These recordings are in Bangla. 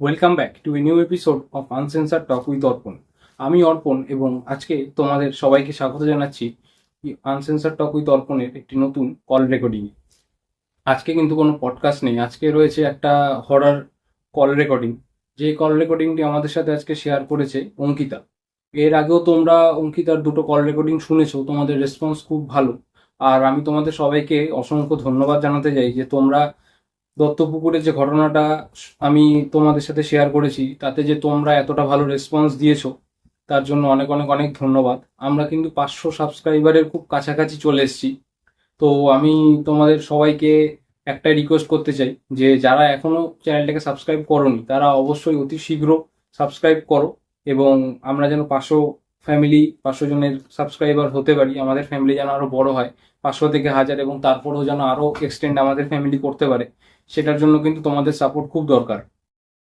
Welcome back to a new episode of uncensored talk with Arpan আমি অর্পণ এবং আজকে তোমাদের সবাইকে স্বাগত জানাচ্ছি আনসেন্সার টক উইথ অর্পণের একটি নতুন কল রেকর্ডিং আজকে কিন্তু কোনো পডকাস্ট নেই। আজকে রয়েছে একটা হরার কল রেকর্ডিং যে কল রেকর্ডিংটি আমাদের সাথে আজকে শেয়ার করেছে অঙ্কিতা। এর আগেও তোমরা অঙ্কিতার দুটো কল রেকর্ডিং শুনেছো, তোমাদের রেসপন্স খুব ভালো। আর আমি তোমাদের সবাইকে অসংখ্য ধন্যবাদ জানাতে চাই যে তোমরা দত্তপুকুরের যে ঘটনাটা আমি তোমাদের সাথে শেয়ার করেছি, তাতে যে তোমরা এতটা ভালো রেসপন্স দিয়েছ, তার জন্য অনেক অনেক অনেক ধন্যবাদ। আমরা কিন্তু পাঁচশো সাবস্ক্রাইবারের খুব কাছাকাছি চলে এসেছি। তো আমি তোমাদের সবাইকে একটা রিকোয়েস্ট করতে চাই যে যারা এখনও চ্যানেলটাকে সাবস্ক্রাইব করোনি, তারা অবশ্যই অতি শীঘ্র সাবস্ক্রাইব করো এবং আমরা যেন পাঁচশো ফ্যামিলি পাঁচশো জনের সাবস্ক্রাইবার হতে পারি, আমাদের ফ্যামিলি যেন আরও বড় হয়, পাঁচশো থেকে হাজার এবং তারপরেও যেন আরও এক্সটেন্ড আমাদের ফ্যামিলি করতে পারে, সেটার জন্য কিন্তু তোমাদের সাপোর্ট খুব দরকার।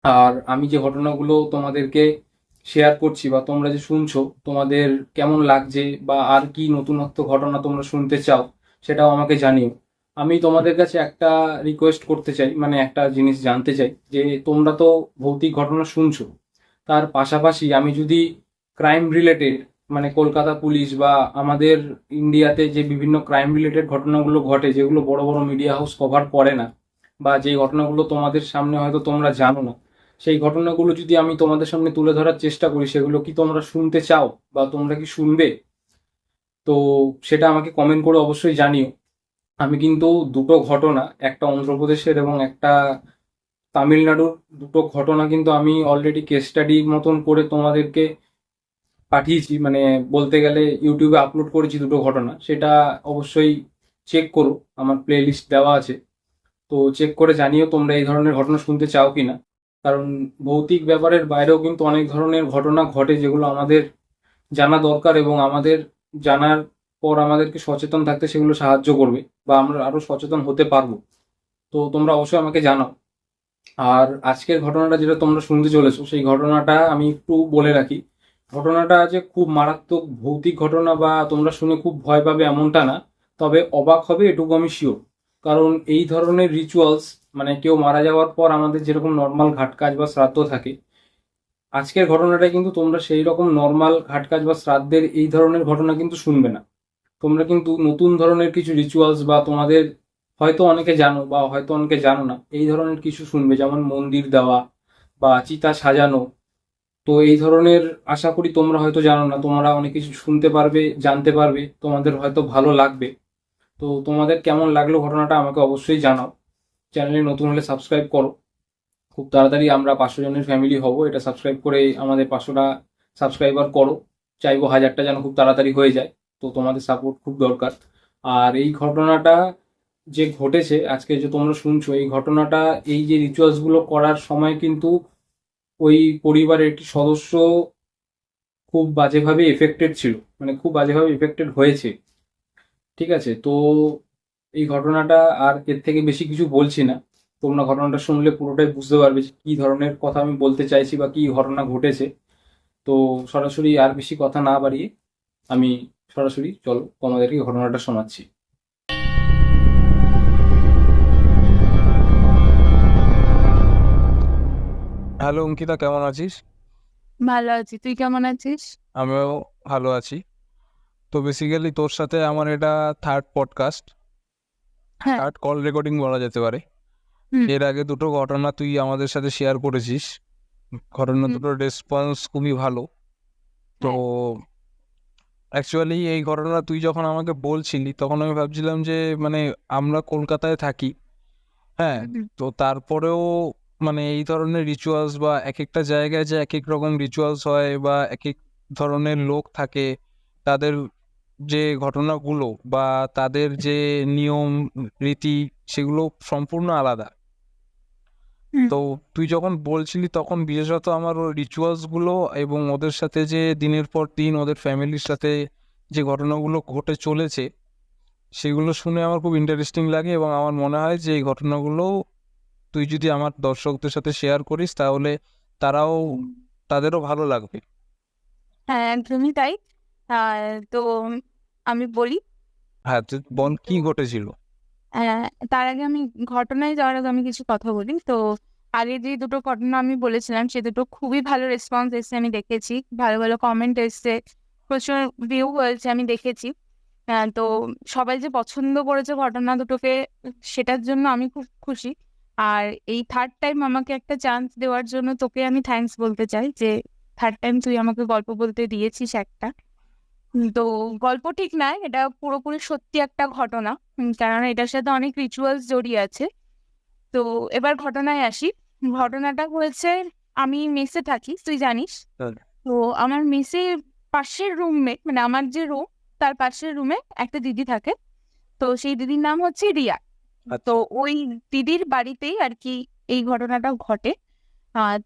আর আমি যে ঘটনাগুলো তোমাদেরকে শেয়ার করছি বা তোমরা যে শুনছো, তোমাদের কেমন লাগছে বা আর কি নতুনত্ব ঘটনা তোমরা শুনতে চাও, সেটাও আমাকে জানিও। আমি তোমাদের কাছে একটা রিকোয়েস্ট করতে চাই মানে একটা জিনিস জানতে চাই, যে তোমরা তো ভৌতিক ঘটনা শুনছো, তার পাশাপাশি আমি যদি ক্রাইম রিলেটেড মানে কলকাতা পুলিশ বা আমাদের ইন্ডিয়াতে যে বিভিন্ন ক্রাইম রিলেটেড ঘটনাগুলো ঘটে, যেগুলো বড় বড় মিডিয়া হাউস কভার করে না, বা যে ঘটনাগুলো তোমাদের সামনে হয়তো তোমরা জানো না, সেই ঘটনাগুলো যদি আমি তোমাদের সামনে তুলে ধরার চেষ্টা করি, সেগুলো কি তোমরা শুনতে চাও বা তোমরা কি শুনবে? তো সেটা আমাকে কমেন্ট করে অবশ্যই জানিও। আমি কিন্তু দুটো ঘটনা, একটা অন্ধ্রপ্রদেশের এবং একটা তামিলনাড়ুর দুটো ঘটনা কিন্তু আমি অলরেডি কেস স্টাডির মতন করে তোমাদেরকে পাঠিয়েছি মানে বলতে গেলে ইউটিউবে আপলোড করেছি দুটো ঘটনা, সেটা অবশ্যই চেক করো, আমার প্লে লিস্ট দেওয়া আছে। তো চেক করে জানিও তোমরা এই ধরনের ঘটনা শুনতে চাও কি না কারণ ভৌতিক ব্যাপারের বাইরেও কিন্তু অনেক ধরনের ঘটনা ঘটে যেগুলো আমাদের জানা দরকার এবং আমাদের জানার পর আমাদেরকে সচেতন থাকতে সেগুলো সাহায্য করবে বা আমরা আরও সচেতন হতে পারব। তো তোমরা অবশ্যই আমাকে জানাও। আর আজকের ঘটনাটা যেটা তোমরা শুনতে চলেছো, সেই ঘটনাটা আমি একটু বলে রাখি। ঘটনাটা যে খুব মারাত্মক ভৌতিক ঘটনা বা তোমরা শুনে খুব ভয় পাবে এমনটা না, তবে অবাক হবে এটুকু আমি শিওর কারণ এই ধরনের রিচুয়ালস মানে কেউ মারা যাওয়ার পর আমাদের যেরকম নর্মাল ঘাট কাজ বা শ্রাদ্ধ থাকে, আজকের ঘটনাটা কিন্তু তোমরা সেই রকম নর্মাল ঘাট কাজ বা শ্রাদ্ধের এই ধরনের ঘটনা কিন্তু শুনবে না। তোমরা কিন্তু নতুন ধরনের কিছু রিচুয়ালস বা তোমাদের হয়তো অনেকে জানো বা হয়তো অনেকে জানো না, এই ধরনের কিছু শুনবে, যেমন মন্দির দেওয়া বা চিতা সাজানো তো এই ধরনের আশা করি তোমরা হয়তো জানো না, তোমরা অনেক কিছু শুনতে পারবে, জানতে পারবে, তোমাদের হয়তো ভালো লাগবে। তো তোমাদের কেমন লাগল ঘটনাটা আমাকে অবশ্যই জানাও। চ্যানেলে নতুন হলে সাবস্ক্রাইব করো। খুব তাড়াতাড়ি আমরা পাঁচশো জনের ফ্যামিলি হব, এটা সাবস্ক্রাইব করে আমাদের পাঁচশোটা সাবস্ক্রাইবার করো। চাইব হাজারটা যেন খুব তাড়াতাড়ি হয়ে যায়, তো তোমাদের সাপোর্ট খুব দরকার। আর এই ঘটনাটা যে ঘটেছে, আজকে যে তোমরা শুনছো, এই ঘটনাটা, এই যে রিচুয়ালসগুলো করার সময় কিন্তু ওই পরিবারের একটি সদস্য খুব বাজেভাবে এফেক্টেড ছিল মানে খুব বাজেভাবে এফেক্টেড হয়েছে। ঠিক আছে, তো এই ঘটনাটা আর এর থেকে বেশি কিছু বলছি না। তোমরা ঘটনাটা শুনলে পুরোটাই বুঝতে পারবে যে কী ধরনের কথা আমি বলতে চাইছি বা কি ঘটনা ঘটেছে। তো সরাসরি আর বেশি কথা না বাড়িয়ে আমি সরাসরি, চলো তোমাদেরকে ঘটনাটা শোনাচ্ছি। হ্যালো অঙ্কিতা কেমন আছিস? ভালো আছি। তুই কেমন আছিস? আমিও ভালো আছি। তো বেসিক্যালি তোর সাথে আমার এটা থার্ড পডকাস্ট হ্যাঁ। থার্ড কল রেকর্ডিং বলা যেতে পারে। এর আগে দুটো ঘটনা তুই আমাদের সাথে শেয়ার করেছিস। ঘটনা। দুটোর রেসপন্স খুবই ভালো। তো অ্যাকচুয়ালি এই ঘটনা তুই যখন আমাকে বলছিলি তখন আমি ভাবছিলাম যে মানে আমরা কলকাতায় থাকি। হ্যাঁ তো তারপরেও মানে এই ধরনের রিচুয়ালস বা এক একটা জায়গায় যে এক এক রকম রিচুয়ালস হয় বা এক এক ধরনের লোক থাকে তাদের যে ঘটনাগুলো বা তাদের যে নিয়ম রীতি সেগুলো সম্পূর্ণ আলাদা। তো তুই যখন বলছিলি তখন বিশেষত আমার ওই রিচুয়ালসগুলো এবং ওদের সাথে যে দিনের পর দিন ওদের ফ্যামিলির সাথে যে ঘটনাগুলো ঘটে চলেছে সেগুলো শুনে আমার খুব ইন্টারেস্টিং লাগে এবং আমার মনে হয় যে এই ঘটনাগুলো তুই যদি আমার দর্শকদের সাথে শেয়ার করিস তাহলে তারাও তাদেরও ভালো লাগবে। হ্যাঁ একদমই তাই। তো আমি বলি হ্যাঁ বল কি ঘটেছিল? আহ, তার আগে আমি ঘটনায় যাওয়ার আগে আমি কিছু কথা বলি। তো আগে যে দুটো ঘটনা আমি বলেছিলাম সে দুটো খুবই ভালো রেসপন্স এসেছে আমি দেখেছি। ভালো ভালো কমেন্ট এসেছে প্রচুর ভিউ হয়েছে আমি দেখেছি। আহ, তো সবাই যে পছন্দ করেছে ঘটনা দুটোকে সেটার জন্য আমি খুব খুশি। আর এই থার্ড টাইম আমাকে একটা চান্স দেওয়ার জন্য তোকে আমি থ্যাঙ্কস বলতে চাই যে থার্ড টাইম তুই আমাকে গল্প বলতে দিয়েছিস একটা। তো গল্প ঠিক নয় এটা পুরোপুরি সত্যি একটা ঘটনা। কেননা এটার সাথে অনেক রিচুয়ালস জড়িয়ে আছে। তো এবার ঘটনায় আসি। ঘটনাটা হয়েছে আমি মেসে থাকি তুই জানিস? হ্যাঁ। তো আমার মেসে পাশের রুমমেট মানে আমার যে রুম তার পাশের রুমে একটা দিদি থাকে। তো সেই দিদির নাম হচ্ছে রিয়া। তো ওই দিদির বাড়িতেই আর কি এই ঘটনাটা ঘটে।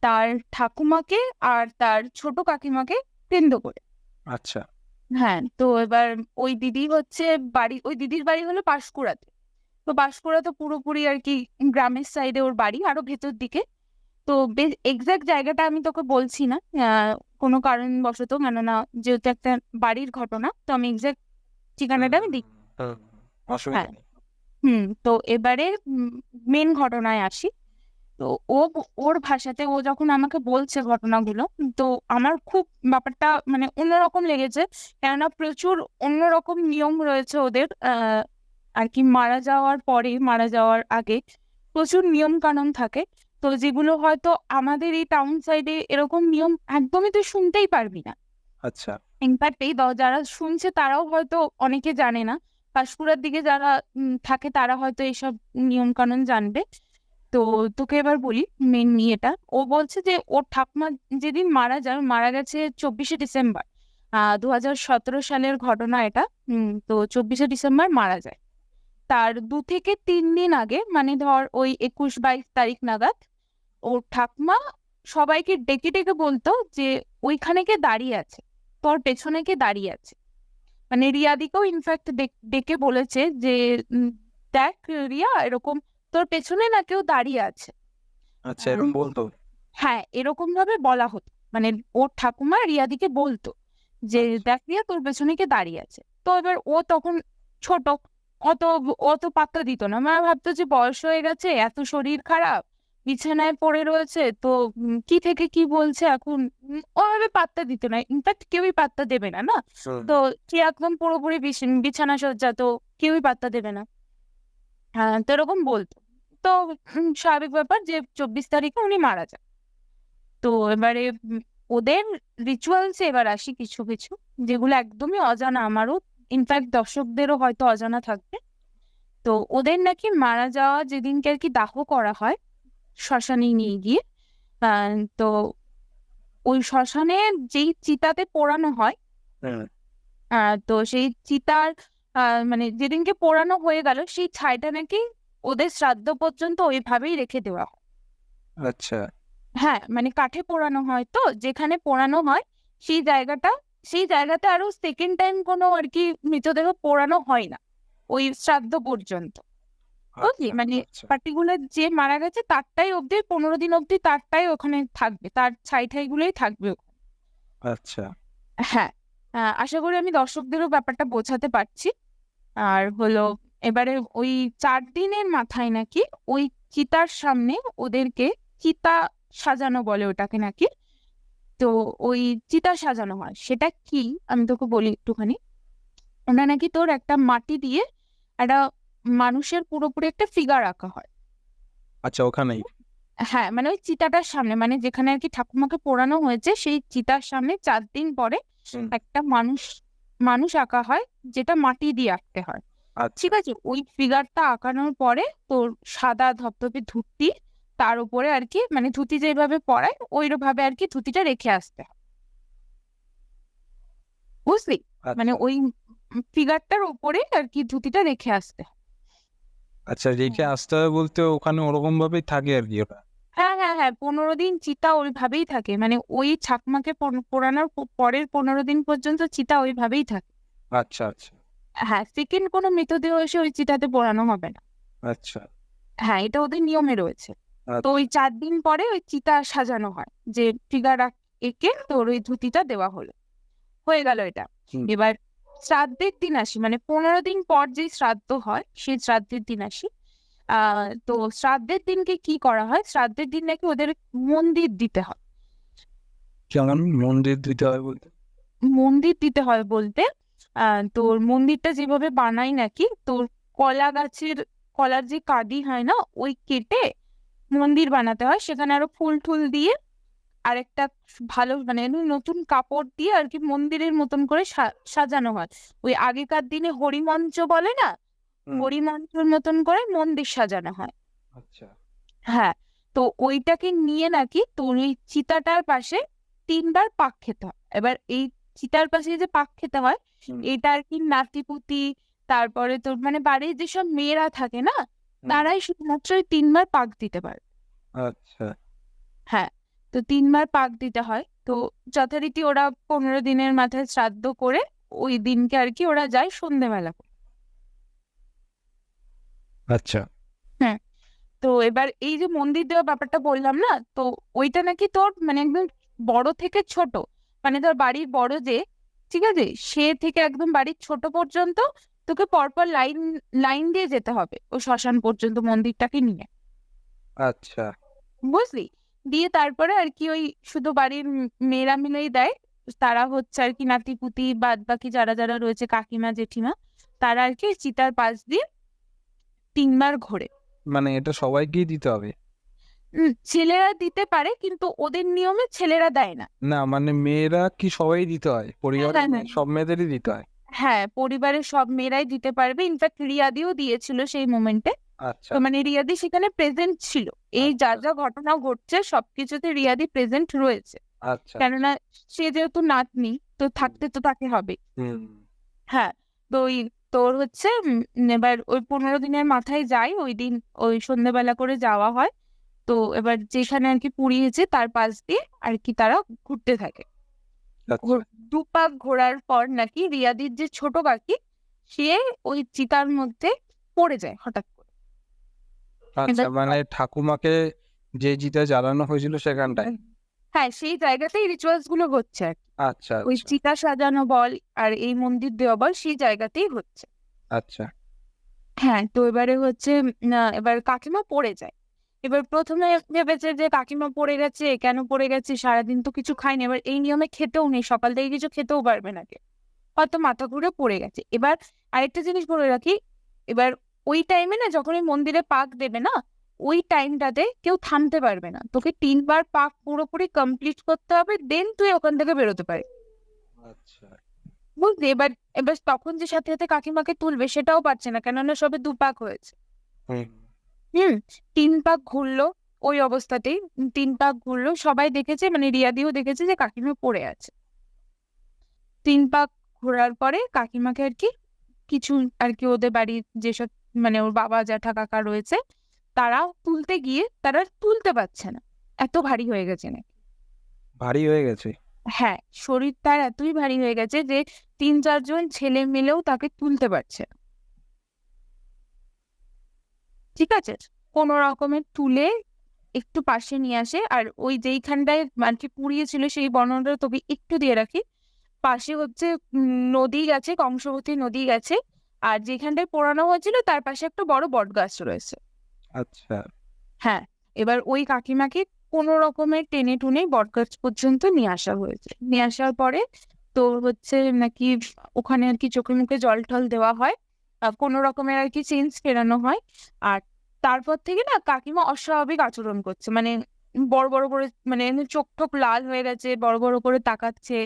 তার ঠাকুমাকে আর তার ছোট কাকিমাকে কেন্দ্র করে। আচ্ছা। হ্যাঁ তো এবার ওই দিদি হচ্ছে বাড়ি ওই দিদির বাড়ি হলো পাঁশকুড়াতে তো পাঁশকুড়া তো পুরোপুরি আর কি গ্রামের সাইডে ওর বাড়ি আরও ভেতর দিকে। তো বেশ এক্সাক্ট জায়গাটা আমি তোকে বলছি না কোনো কারণবশত কেননা যেহেতু একটা বাড়ির ঘটনা তো আমি এক্সাক্ট ঠিকানাটা আমি দিই। অসুবিধা হ্যাঁ। নেই। হুম তো এবারে মেন ঘটনায় আসি। তো ও ওর ভাষাতে ও যখন আমাকে বলছে ঘটনাগুলো তো আমার খুব ব্যাপারটা মানে অন্যরকম লেগেছে। কেননা প্রচুর অন্যরকম নিয়ম রয়েছে ওদের আর কি মারা যাওয়ার পরে মারা যাওয়ার আগে প্রচুর নিয়ম কানুন থাকে। তো যেগুলো হয়তো আমাদের এই টাউন সাইডে এরকম নিয়ম একদমই তুই শুনতেই পারবি না। আচ্ছা। ইনফ্যাক্ট এই যারা শুনছে তারাও হয়তো অনেকে জানে না। পাঁশকুড়ার দিকে যারা থাকে তারা হয়তো এইসব নিয়ম কানুন জানবে। তো তোকে এবার বলি মেন নিয়েটা ও বলছে যে ওর ঠাকুমা যেদিন মারা যায় মারা গেছে চব্বিশে ডিসেম্বর। দু হাজার সতেরো সালের ঘটনা এটা। তো চব্বিশে ডিসেম্বর মারা যায়। তার দু থেকে তিন দিন আগে মানে ধর ওই একুশ বাইশ তারিখ নাগাদ, ওর ঠাকুমা সবাইকে ডেকে ডেকে বলতো যে ওইখানে কে দাঁড়িয়ে আছে, তোর পেছনে কে দাঁড়িয়ে আছে। মানে রিয়াদিকেও ইনফ্যাক্ট ডেকে বলেছে যে দেখ রিয়া এরকম তোর পেছনে না কেউ দাঁড়িয়ে আছে। আচ্ছা এরকম বলতো? হ্যাঁ এরকম ভাবে বলা হতো। মানে ওর ঠাকুমা রিয়াদিকে বলতো যে আচ্ছা। দেখ রিয়া তোর পেছনে কে দাঁড়িয়ে আছে। তো এবার ও তখন ছোট অত অত পাত্তা দিত না। মা ভাবতো যে বয়স হয়ে গেছে এত শরীর খারাপ বিছানায় পড়ে রয়েছে তো কি থেকে কি বলছে এখন ওভাবে পাত্তা দিত না ইনফ্যাক্ট কেউই পাত্তা দেবে না না? তো সে একদম পুরোপুরি বিছানা সজ্জা তো কেউই পাত্তা দেবে না। হ্যাঁ তো এরকম বলতো। তো স্বাভাবিক ব্যাপার যে চব্বিশ তারিখে উনি মারা যান। তো এবারে ওদের রিচুয়ালস এবার আসি কিছু কিছু যেগুলো একদমই অজানা আমারও। ইনফ্যাক্ট দর্শকদেরও হয়তো অজানা থাকবে। তো ওদের নাকি মারা যাওয়া যেদিনকে আর কি দাহ করা হয় শ্মশানে নিয়ে গিয়ে তো ওই শ্মশানে যেই চিতাতে পোড়ানো হয় হুম, তো সেই চিতার মানে যেদিনকে পোড়ানো হয়ে গেল সেই ছাইটা নাকি ওদের শ্রাদ্ধ পর্যন্ত ওইভাবেই রেখে দেওয়া হয়। আচ্ছা। হ্যাঁ মানে কাঠে পোড়ানো হয় তো যেখানে পোড়ানো হয় সেই জায়গাটা সেই জায়গাতে আরও সেকেন্ড টাইম কোনো আর কি মৃতদেহ পোড়ানো হয় না ওই শ্রাদ্ধ পর্যন্ত। বুঝলি আচ্ছা, মানে আচ্ছা। পার্টিকুলার যে মারা গেছে তারটাই অবধি পনেরো দিন অবধি তারটাই ওখানে থাকবে তার ছাই ঠাই গুলোই থাকবে ওখানে। আচ্ছা। হ্যাঁ আহ, আশা করি আমি দর্শকদেরও ব্যাপারটা বোঝাতে পারছি। আর হলো এবারে ওই চার দিনের মাথায় নাকি ওই চিতার সামনে ওদেরকে চিতা সাজানো বলে ওটাকে নাকি তো ওই চিতা সাজানো হয়। সেটা কি? আমি তোকে বলি একটুখানি। ওটা নাকি তোর একটা মাটি দিয়ে একটা মানুষের পুরোপুরি একটা ফিগার আঁকা হয়। আচ্ছা ওখানেই? হ্যাঁ মানে ওই চিতাটার সামনে মানে যেখানে আর কি ঠাকুমাকে পোড়ানো হয়েছে সেই চিতার সামনে চার দিন পরে একটা মানুষ মানুষ আঁকা হয় যেটা মাটি দিয়ে আঁকতে হয়। আচ্ছা। ঠিক আছে ওই ফিগারটা আঁকানোর পরে তোর সাদা ধপধপে ধুতি তার উপরে আর কি মানে ধুতি যেভাবে পরায় ওইভাবে আর কি ধুতিটা রেখে আসতে হয়। বুঝলি? মানে আচ্ছা। ওই ফিগারটার উপরে আর কি ধুতিটা রেখে আসতে হয়। আচ্ছা রেখে আসতে হবে বলতে ওখানে ওরকম ভাবেই থাকে আর কি ওটা? হ্যাঁ হ্যাঁ হ্যাঁ পনেরো দিন চিতা ওইভাবেই থাকে। মানে ওই ছাকমাকে পোড়ানোর পরের পনেরো দিন পর্যন্ত চিতা ওইভাবেই থাকে। আচ্ছা আচ্ছা। হ্যাঁ সেকেন্ড কোনো মৃতদেহ এসে ওই চিতাতে পোড়ানো হবে না। আচ্ছা। হ্যাঁ এটা ওদের নিয়মে রয়েছে। তো আচ্ছা। ওই চার দিন পরে ওই চিতা সাজানো হয় যে ফিগার এঁকে তোর ওই ধুতিটা দেওয়া হলো। হয়ে গেল এটা। এবার শ্রাদ্ধের দিন আসি মানে পনেরো দিন পর যে শ্রাদ্ধ হয় সেই শ্রাদ্ধের দিন আসি। তো শ্রাদ্ধের দিনকে কি করা হয়? শ্রাদ্ধের দিন নাকি ওদের মন্দির দিতে হয়। যেমন মন্দির দিতে হয় বলতে? মন্দির দিতে হয় বলতে আহ তোর মন্দিরটা যেভাবে বানাই নাকি তোর কলা গাছের কলার যে কাদি হয় না ওই কেটে মন্দির বানাতে হয়। সেখানে আরও ফুল টুল দিয়ে আর একটা ভালো মানে নতুন কাপড় দিয়ে আর কি মন্দিরের মতন করে সাজানো হয়। ওই আগেকার দিনে হরিমঞ্চ বলে না। হরিমঞ্চের মতন করে মন্দির সাজানো হয়। আচ্ছা। হ্যাঁ তো ওইটাকে নিয়ে নাকি তোর ওই চিতাটার পাশে তিনবার পাক খেতে হয়। এবার এই চিতার পাশে যে পাক খেতে হয় এটা আর কি নাতিপুতি তারপরে তোর মানে বাড়ির যেসব মেয়েরা থাকে না তারাই শুধুমাত্র ওই তিনবার পাক দিতে পারে। আচ্ছা। হ্যাঁ তো তিনবার পাক দিতে হয়। তো যথারীতি ওরা পনেরো দিনের মাথায় শ্রাদ্ধ করে ওই দিনকে আর কি ওরা যায় সন্ধেবেলা। আচ্ছা। তো এবার এই যে মন্দির দেওয়ার ব্যাপারটা বললাম না তো ওইটা নাকি তোর মানে একদম বড় থেকে ছোট মানে তোর বাড়ির বড় যে ঠিক আছে? সে থেকে একদম বাড়ির ছোট পর্যন্ত তোকে পরপর লাইন লাইন দিয়ে যেতে হবে ওই শ্মশান পর্যন্ত মন্দিরটাকে নিয়ে। আচ্ছা। বুঝলি? দিয়ে তারপরে আর কি ওই শুধু বাড়ির মেয়েরা মিলেই দেয়। তারা হচ্ছে আর কি নাতিপুতি বাদ বাকি যারা যারা রয়েছে কাকিমা জেঠিমা তারা আর কি চিতার পাশ দিয়ে তিনবার ঘোরে। মানে এটা সবাইকেই দিতে হবে? ছেলেরা দিতে পারে কিন্তু ওদের নিয়মে ছেলেরা দেয় না। না মানে মেয়েরা কি সবাই দিতে হয়? পরিবারের হ্যাঁ, সব মেয়েদেরই দিতে হয়? হ্যাঁ পরিবারের সব মেয়েরাই দিতে পারবে। ইনফ্যাক্ট রিয়াদিও দিয়েছিল সেই মোমেন্টে আচ্ছা। তো মানে রিয়াদি সেখানে প্রেজেন্ট ছিল। এই যা আচ্ছা। যা ঘটনা ঘটছে সবকিছুতে রিয়াদি প্রেজেন্ট রয়েছে। আচ্ছা। কেননা সে যেহেতু নাতনি তো থাকতে তো তাকে হবে। হ্যাঁ তো ওই তোর হচ্ছে এবার ওই পনেরো দিনের মাথায় যাই ওই দিন ওই সন্ধ্যেবেলা করে যাওয়া হয়। তো এবার যেখানে আর কি পুড়িয়েছে তার পাশ দিয়ে আর কি তারা ঘুরতে থাকে। আচ্ছা। ঘোর- দু পাক ঘোরার পর নাকি রিয়াদির যে ছোট কাকি সে ওই চিতার মধ্যে পড়ে যায় হঠাৎ করে। আচ্ছা মানে ঠাকুমাকে যে জিতা জ্বালানো হয়েছিল সেখানটায়? হ্যাঁ সেই জায়গাতেই রিচুয়ালসগুলো হচ্ছে আর আচ্ছা ওই আচ্ছা। চিতা সাজানো বল আর এই মন্দির দেওয়া বল সেই জায়গাতেই হচ্ছে। আচ্ছা। হ্যাঁ তো এবারে হচ্ছে এবার কাকিমা পড়ে যায়। এবার প্রথমে ভেবেছে যে কাকিমা পড়ে গেছে কেন পড়ে গেছে সারাদিন তো কিছু খায়নি। এবার এই নিয়মে খেতেও নেই সকাল থেকে কিছু খেতেও পারবে না কে। হয়তো মাথা ঘুরে পড়ে গেছে। এবার আরেকটা জিনিস বলে রাখি এবার ওই টাইমে না যখন ওই মন্দিরে পাক দেবে না ওই টাইমটাতে কেউ থামতে পারবে না। তোকে তিনবার পাক পুরোপুরি কমপ্লিট করতে হবে দেন তুই ওখান থেকে বেরোতে পারবি আচ্ছা। বুঝলি? এবার এবার তখন যে সাথে সাথে কাকিমাকে তুলবে সেটাও পারছে না কেননা সবে দু পাক হয়েছে। হুম। হুম তিন পাক ঘুরলো ওই অবস্থাতেই তিন পাক ঘুরলো সবাই দেখেছে মানে রিয়াদিও দেখেছে যে কাকিমা পড়ে আছে। তিন পাক ঘোরার পরে কাকিমাকে আর কি কিছু আর কি ওদের বাড়ির যেসব মানে ওর বাবা জ্যাঠা কাকা রয়েছে তারা তুলতে গিয়ে তারা তুলতে পারছে না। এত ভারী হয়ে গেছে না ভারী হয়ে গেছে? হ্যাঁ শরীর তার এতই ভারী হয়ে গেছে যে তিন চারজন ছেলে মিলেও তাকে তুলতে পারছে ঠিক আছে কোনো রকমের তুলে একটু পাশে নিয়ে আসে আর ওই যেইখানটায় আর কি পুড়িয়েছিল সেই বর্ণনাটা তোকে একটু দিয়ে রাখি। পাশে হচ্ছে নদী গেছে কংসবতী নদী গেছে আর যেখানটায় পোড়ানো হয়েছিল তার পাশে একটা বড় বট গাছ রয়েছে। আচ্ছা। হ্যাঁ এবার ওই কাকিমাকে কোনো রকমের টেনে টুনে বটগাছ পর্যন্ত নিয়ে আসা হয়েছে। নিয়ে আসার পরে তো হচ্ছে নাকি ওখানে আর কি চোখে মুখে জল টল দেওয়া হয় কোনো রকমের আর কি চেঞ্জ ফেরানো হয়। আর তারপর থেকে না কাকিমা অস্বাভাবিক আচরণ করছে। মানে বড় বড় করে মানে চোখ টোক লাল হয়ে গেছে বড় বড় করে তাকাচ্ছে।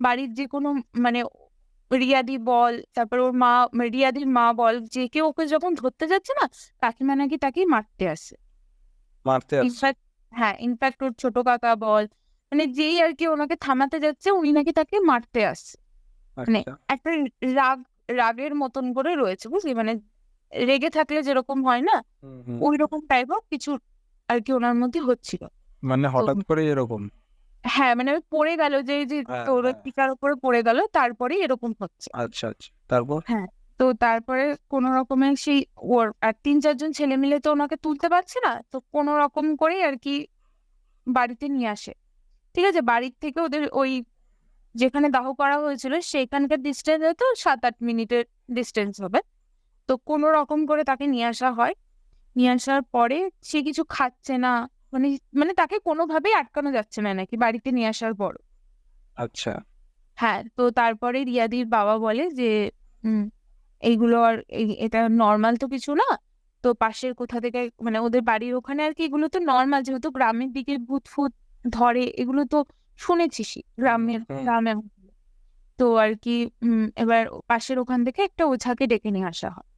বাড়ির যে কোনো মানে রিয়াদি বল তারপর ওর মা রিয়াদির মা বল যে কেউ ওকে যখন ধরতে যাচ্ছে না কাকিমা নাকি তাকে মারতে আসে। মারতে হ্যাঁ ইনফ্যাক্ট ওর ছোট কাকা বল মানে যেই আর কি ওনাকে থামাতে যাচ্ছে উনি নাকি তাকে মারতে আসছে মানে আচ্ছা। একটা রাগ রাগের মতন করে রয়েছে বুঝলি? মানে রেগে থাকলে যেরকম হয় না। ওই রকম টাইপ কিছু আর কি ওনার মধ্যে হচ্ছিল। মানে হঠাৎ করে এরকম? হ্যাঁ মানে পড়ে গেল যে যে হ্যাঁ, তোর হ্যাঁ। টিকার উপরে পড়ে গেল তারপরে এরকম হচ্ছে। আচ্ছা আচ্ছা। তারপর? হ্যাঁ তো তারপরে কোনো রকমের সেই ওর আর তিন চারজন ছেলে মিলে তো ওনাকে তুলতে পারছে না তো কোনো রকম করেই আর কি বাড়িতে নিয়ে আসে। ঠিক আছে? বাড়ির থেকে ওদের ওই যেখানে দাহ করা হয়েছিল সেখানকার ডিস্টেন্স হয়তো সাত আট মিনিটের ডিস্টেন্স হবে। তো কোনো রকম করে তাকে নিয়ে আসা হয়। নিয়ে আসার পরে সে কিছু খাচ্ছে না মানে মানে তাকে কোনোভাবেই আটকানো যাচ্ছে না নাকি বাড়িতে নিয়ে আসার পর আচ্ছা। হ্যাঁ তো তারপরে রিয়াদির বাবা বলে যে এইগুলো আর এটা নর্মাল তো কিছু না তো পাশের কোথা থেকে মানে ওদের বাড়ির ওখানে আর কি এগুলো তো নর্মাল যেহেতু গ্রামের দিকে ভূত ফুত ধরে এগুলো তো শুনেছিসই গ্রামের গ্রামে তো আর কি এবার পাশের ওখান থেকে একটা ওঝাকে ডেকে নিয়ে আসা হয়।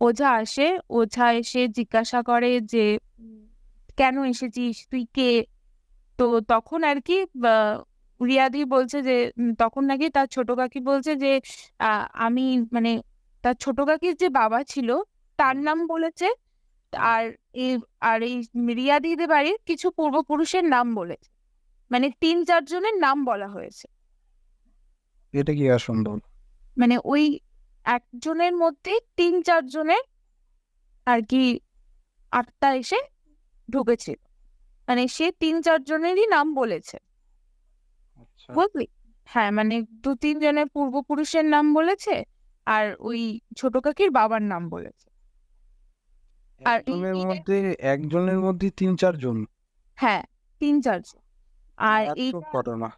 ওঝা আসে ওঝা এসে জিজ্ঞাসা করে যে কেন এসেছিস? তুই কে? তো তখন আর কি রিয়াদি বলছে যে তখন নাকি তার ছোট কাকি বলছে যে আমি মানে তার ছোট কাকির যে বাবা ছিল তার নাম বলেছে। আর এই আর এই রিয়াদিদের বাড়ির কিছু পূর্বপুরুষের নাম বলেছে। মানে তিন চারজনের নাম বলা হয়েছে। এটা কি অসম্ভব? মানে ওই একজনের মধ্যে তিন চারজনের আর কি আত্মা এসে ঢুকেছিল। মানে সে তিন চারজনেরই নাম বলেছে। আচ্ছা। বুঝলি? হ্যাঁ মানে দু তিনজনের পূর্বপুরুষের নাম বলেছে আর ওই ছোট কাকির বাবার নাম বলেছে। আর একজনের মধ্যে একজনের মধ্যে তিন চারজন হ্যাঁ তিন চারজন আর এই ঘটনা।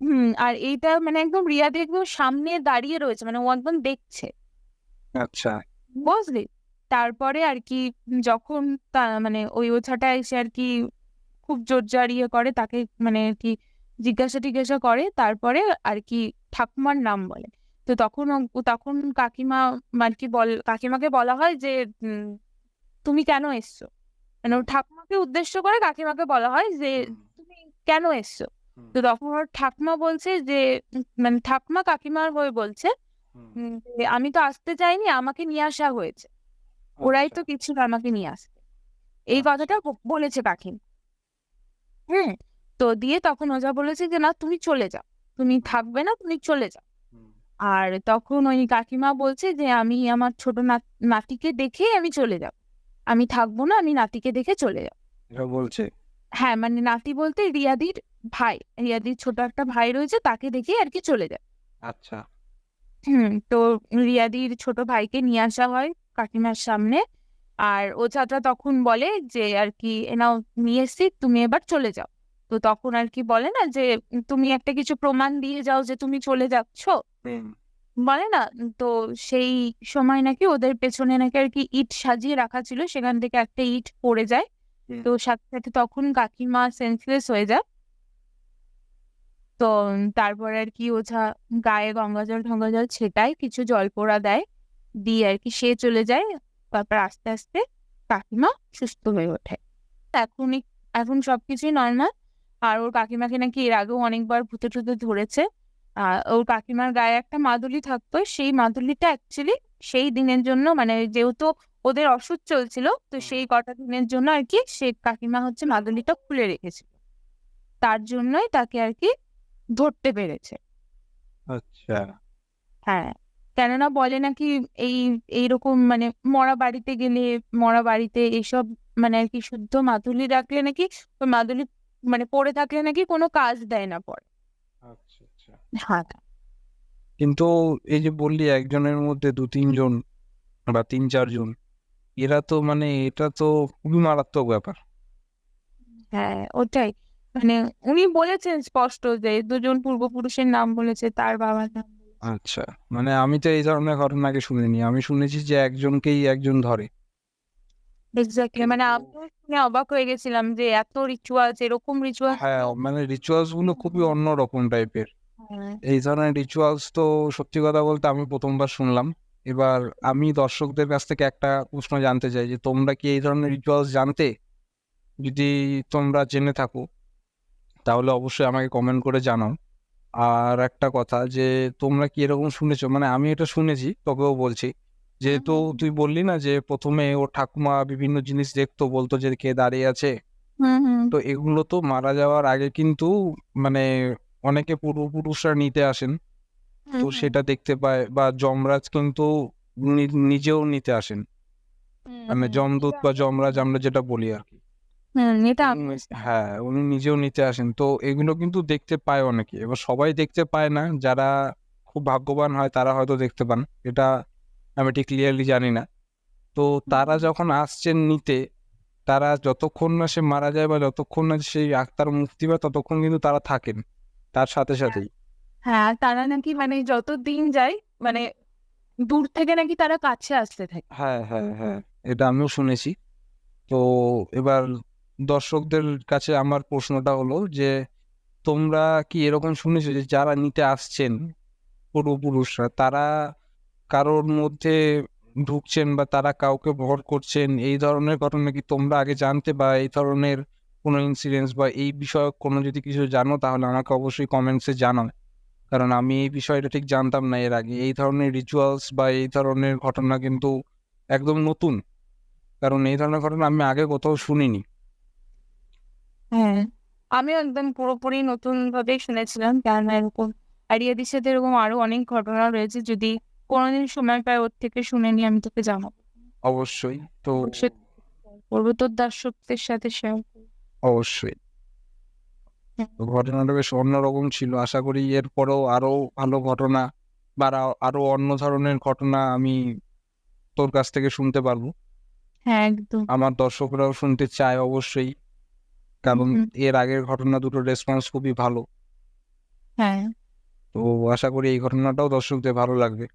হুম আর এইটা মানে একদম রিয়াদি একদম সামনে দাঁড়িয়ে রয়েছে মানে ও একদম দেখছে। আচ্ছা। বুঝলি? তারপরে আর কি যখন তা মানে ওই ওঝাটা এসে আর কি খুব জোর জারিয়ে করে তাকে মানে আর কি জিজ্ঞাসা টিজ্ঞাসা করে তারপরে আর কি ঠাকুমার নাম বলে। তো তখন তখন কাকিমা আর কি বল কাকিমাকে বলা হয় যে তুমি কেন এসছো? মানে ঠাকুমাকে উদ্দেশ্য করে কাকিমাকে বলা হয় যে তুমি কেন এসছো? তো তখন ওর ঠাকুমা বলছে যে মানে ঠাকুমা কাকিমার হয়ে বলছে আমি তো আসতে চাইনি আমাকে নিয়ে আসা হয়েছে। ওরাই তো। কিছু আমাকে নিয়ে আসতে এই আচ্ছা। কথাটা বলেছে কাকিম। হুম তো দিয়ে তখন ওজা বলেছে যে না তুমি চলে যাও। তুমি থাকবে না তুমি চলে যাও। আর তখন ওই কাকিমা বলছে যে আমি আমার ছোট নাতিকে দেখে আমি চলে যাব। আমি থাকব না আমি নাতিকে দেখে চলে যাব। বলছে? হ্যাঁ মানে নাতি বলতে রিয়াদির ভাই। রিয়াদির ছোট একটা ভাই রয়েছে তাকে দেখে আর কি চলে যায়। আচ্ছা। হুম তো রিয়াদির ছোট ভাইকে নিয়ে আসা হয়। কাকিমার সামনে। আর ও ওঝাটা তখন বলে যে আর কি এনাও নিয়ে এসছি তুমি এবার চলে যাও। তো তখন আর কি বলে না যে তুমি একটা কিছু প্রমাণ দিয়ে যাও যে তুমি চলে যাচ্ছ? বলে না। তো সেই সময় নাকি ওদের পেছনে নাকি আর কি ইট সাজিয়ে রাখা ছিল সেখান থেকে একটা ইট পড়ে যায়। তো সাথে সাথে তখন কাকিমা সেন্সলেস হয়ে যায়। তো তারপরে আর কি ওঝা গায়ে গঙ্গাজল ঠঙ্গাজল ছেটায় কিছু জল পোড়া দেয়। দিয়ে আর কি সে চলে যায়। তারপর আস্তে আস্তে কাকিমা সুস্থ হয়ে ওঠে। এখনই এখন সবকিছুই নর্মাল আর ওর কাকিমাকে নাকি এর আগেও অনেকবার ভূতে টুতে ধরেছে। আর ওর কাকিমার গায়ে একটা মাদুলি থাকতো। সেই মাদুলিটা অ্যাকচুয়ালি সেই দিনের জন্য মানে যেহেতু ওদের অসুখ চলছিল তো সেই কটা দিনের জন্য আর কি সে কাকিমা হচ্ছে মাদুলিটা খুলে রেখেছিল তার জন্যই তাকে আর কি ধরতে পেরেছে। আচ্ছা। হ্যাঁ। কেননা বলে নাকি এই এইরকম মানে মরা বাড়িতে গেলে মরা বাড়িতে এইসব মানে আর কি শুদ্ধ মাদুলি রাখলে নাকি ওই মাদুলি মানে পড়ে থাকলে নাকি কোনো কাজ দেয় না পরে। আচ্ছা আচ্ছা। হ্যাঁ। কিন্তু এই যে বললি একজনের মধ্যে দু তিনজন বা তিন চারজন এরা তো মানে এটা তো খুবই মারাত্মক ব্যাপার। হ্যাঁ ওটাই। মানে উনি বলেছেন স্পষ্ট যে দুজন পূর্বপুরুষের নাম বলেছে তার বাবার নাম। আচ্ছা মানে আমি তো এই ধরনের ঘটনা আগে শুনিনি। আমি শুনেছি যে একজনকেই একজন ধরে। এক্স্যাক্টলি মানে আমিও শুনে অবাক হয়ে গেছিলাম যে এত রিচুয়ালস এরকম রিচুয়াল হ্যাঁ মানে রিচুয়ালসগুলো খুবই অন্যরকম টাইপের এই ধরনের রিচুয়ালস তো সত্যি কথা বলতে আমি প্রথমবার শুনলাম। এবার আমি দর্শকদের কাছ থেকে একটা প্রশ্ন জানতে চাই যে তোমরা কি এই ধরনের রিচুয়ালস জানতে? যদি তোমরা জেনে থাকো তাহলে অবশ্যই আমাকে কমেন্ট করে জানাও। আর একটা কথা যে তোমরা কি এরকম শুনেছো? মানে আমি এটা শুনেছি তোকেও বলছি। যেহেতু। তুই বললি না যে প্রথমে ওর ঠাকুমা বিভিন্ন জিনিস দেখতো বলতো যে কে দাঁড়িয়ে আছে? তো এগুলো তো মারা যাওয়ার আগে কিন্তু মানে অনেকে পূর্বপুরুষরা নিতে আসেন। তো সেটা দেখতে পায় বা যমরাজ কিন্তু নিজেও নিতে আসেন। মানে হুম, যমদূত বা যমরাজ আমরা যেটা বলি আর কি। হুম, এটা আমি উনি- হ্যাঁ উনি নিজেও নিতে আসেন। তো এগুলো কিন্তু দেখতে পায় অনেকে। এবার সবাই দেখতে পায় না। যারা খুব ভাগ্যবান হয় তারা হয়তো দেখতে পান। এটা আমি ঠিক ক্লিয়ারলি জানি না। তো তারা যখন আসছেন নিতে তারা যতক্ষণ না সে মারা যায় বা যতক্ষণ না সেই আত্মার মুক্তি পায় ততক্ষণ কিন্তু তারা থাকেন। তার সাথে সাথেই। হ্যাঁ তারা নাকি মানে যত দিন যায় মানে দূর থেকে নাকি তারা কাছে আসতে থাকে। হ্যাঁ হ্যাঁ হ্যাঁ এটা আমিও শুনেছি। তো এবার দর্শকদের কাছে আমার প্রশ্নটা হলো যে, তোমরা কি এরকম শুনেছো যে যারা নিতে আসছেন পূর্বপুরুষরা, তারা কারোর মধ্যে ঢুকছেন বা তারা কাউকে ভর করছেন? এই ধরনের ঘটনা কি তোমরা আগে জানতে বা এই ধরনের কোনো ইনসিডেন্টস বা এই বিষয়ক কোনো যদি কিছু জানো তাহলে আমাকে অবশ্যই কমেন্টসে জানাও। কারণ আমি এই বিষয়টা ঠিক জানতাম না এর আগে। এই ধরনের রিচুয়ালস বা এই ধরনের ঘটনা কিন্তু একদম নতুন। কারণ এই ধরনের ঘটনা আমি আগে কোথাও শুনিনি। হ্যাঁ। আমিও একদম পুরোপুরি নতুন ভাবেই শুনেছিলাম কেন এরকম আরিয়াদির সাথে এরকম আরও অনেক ঘটনা রয়েছে। যদি কোনোদিন সময় পাই ওর থেকে শুনে নিয়ে আমি তোকে জানাব। অবশ্যই। তো করব তোর দর্শকদের সাথে শেয়ার অবশ্যই। ঘটনাটা বেশ অন্যরকম ছিল। আশা করি এরপরেও আরও ভালো ঘটনা বা আরও অন্য ধরনের ঘটনা আমি তোর কাছ থেকে শুনতে পারব। হ্যাঁ একদম। আমার দর্শকরাও শুনতে চায় অবশ্যই। কারণ এর আগের ঘটনা দুটোর রেসপন্স খুবই ভালো। হ্যাঁ। তো আশা করি এই ঘটনাটাও দর্শকদের ভালো লাগবে।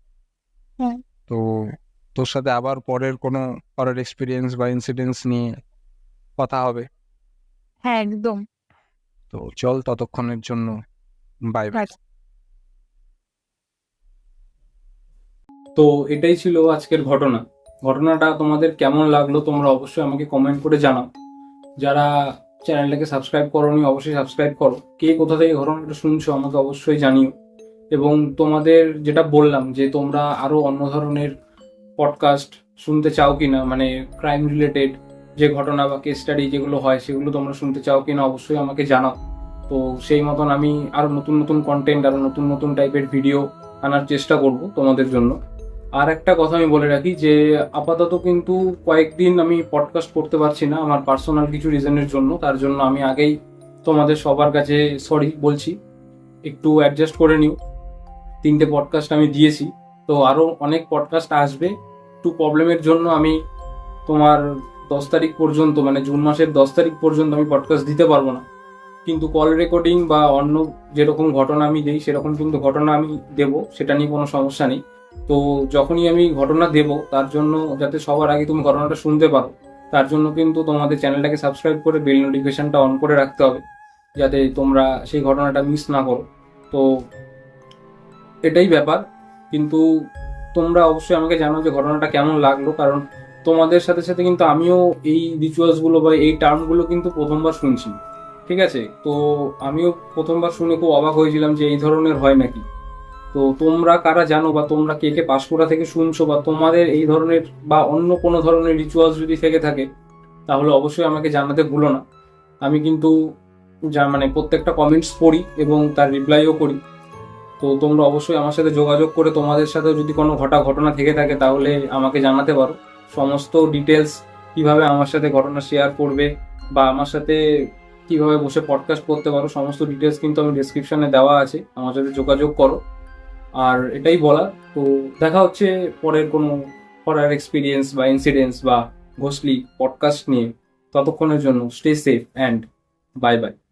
হ্যাঁ। তো তোর সাথে আবার পরের কোনো পরের এক্সপিরিয়েন্স বা ইনসিডেন্টস নিয়ে কথা হবে। হ্যাঁ একদম। তো চল ততক্ষণের জন্য বাই বাই তো এটাই ছিল আজকের ঘটনা। ঘটনাটা তোমাদের কেমন লাগল তোমরা অবশ্যই আমাকে কমেন্ট করে জানাও। যারা চ্যানেলটাকে সাবস্ক্রাইব করোনি অবশ্যই সাবস্ক্রাইব করো। কে কোথা থেকে ঘটনাটা শুনছো আমাকে অবশ্যই জানিও। এবং তোমাদের যেটা বললাম যে তোমরা আরও অন্য ধরনের পডকাস্ট শুনতে চাও কি না মানে ক্রাইম রিলেটেড যে ঘটনা বা কেস স্টাডি যেগুলো হয়, সেগুলো তোমরা শুনতে চাও কি না অবশ্যই আমাকে জানাও। তো সেই মতন আমি আরও নতুন নতুন কন্টেন্ট আরও নতুন নতুন টাইপের ভিডিও আনার চেষ্টা করব তোমাদের জন্য। আর একটা কথা আমি বলে রাখি যে আপাতত কিন্তু কয়েকদিন আমি পডকাস্ট করতে পারছি না আমার পার্সোনাল কিছু রিজনের জন্য। তার জন্য আমি আগেই তোমাদের সবার কাছে সরি বলছি। একটু অ্যাডজাস্ট করে নিও। তিনটে পডকাস্ট আমি দিয়েছি। তো আরও অনেক পডকাস্ট আসবে। একটু প্রবলেমের জন্য আমি তোমার দশ তারিখ পর্যন্ত মানে জুন মাসের দশ তারিখ পর্যন্ত আমি পডকাস্ট দিতে পারব না। কিন্তু কল রেকর্ডিং বা অন্য যেরকম ঘটনা আমি দিই, সেরকম কিন্তু ঘটনা আমি দেব। সেটা নিয়ে কোনো সমস্যা নেই। তো যখনই আমি ঘটনা দেব, তার জন্য যাতে সবার আগে তুমি ঘটনাটা শুনতে পারো, তার জন্য কিন্তু তোমাদের চ্যানেলটাকে সাবস্ক্রাইব করে বেল নোটিফিকেশনটা অন করে রাখতে হবে, যাতে তোমরা সেই ঘটনাটা মিস না করো। তো এটাই ব্যাপার। কিন্তু তোমরা অবশ্যই আমাকে জানো যে ঘটনাটা কেমন লাগল, কারণ তোমাদের সাথে সাথে কিন্তু আমিও এই রিচুয়ালসগুলো বা এই টার্মগুলো কিন্তু প্রথমবার শুনছি। ঠিক আছে? তো আমিও প্রথমবার শুনে খুব অবাক হয়েছিলাম যে এই ধরনের হয় নাকি। তো তোমরা কারা জানো বা তোমরা কে কে পাঁশকুড়া থেকে শুনছো বা তোমাদের এই ধরনের বা অন্য কোনো ধরনের রিচুয়ালস যদি থেকে থাকে, তাহলে অবশ্যই আমাকে জানাতে ভুলো না। আমি কিন্তু যা মানে প্রত্যেকটা কমেন্টস পড়ি এবং তার রিপ্লাইও করি। তো তোমরা অবশ্যই আমার সাথে যোগাযোগ করে তোমাদের সাথে যদি কোনো ঘটা ঘটনা থেকে থাকে, তাহলে আমাকে জানাতে পারো। সমস্ত ডিটেলস কীভাবে আমার সাথে ঘটনা শেয়ার করবে বা আমার সাথে কীভাবে বসে পডকাস্ট করতে পারো, সমস্ত ডিটেলস কিন্তু আমি ডেসক্রিপশনে দেওয়া আছে। আমার সাথে যোগাযোগ করো। আর এটাই বলা। তো দেখা হচ্ছে পরের কোনো হরার এক্সপিরিয়েন্স বা ইনসিডেন্টস বা ঘোষলি পডকাস্ট নিয়ে। ততক্ষণের জন্য stay safe and bye bye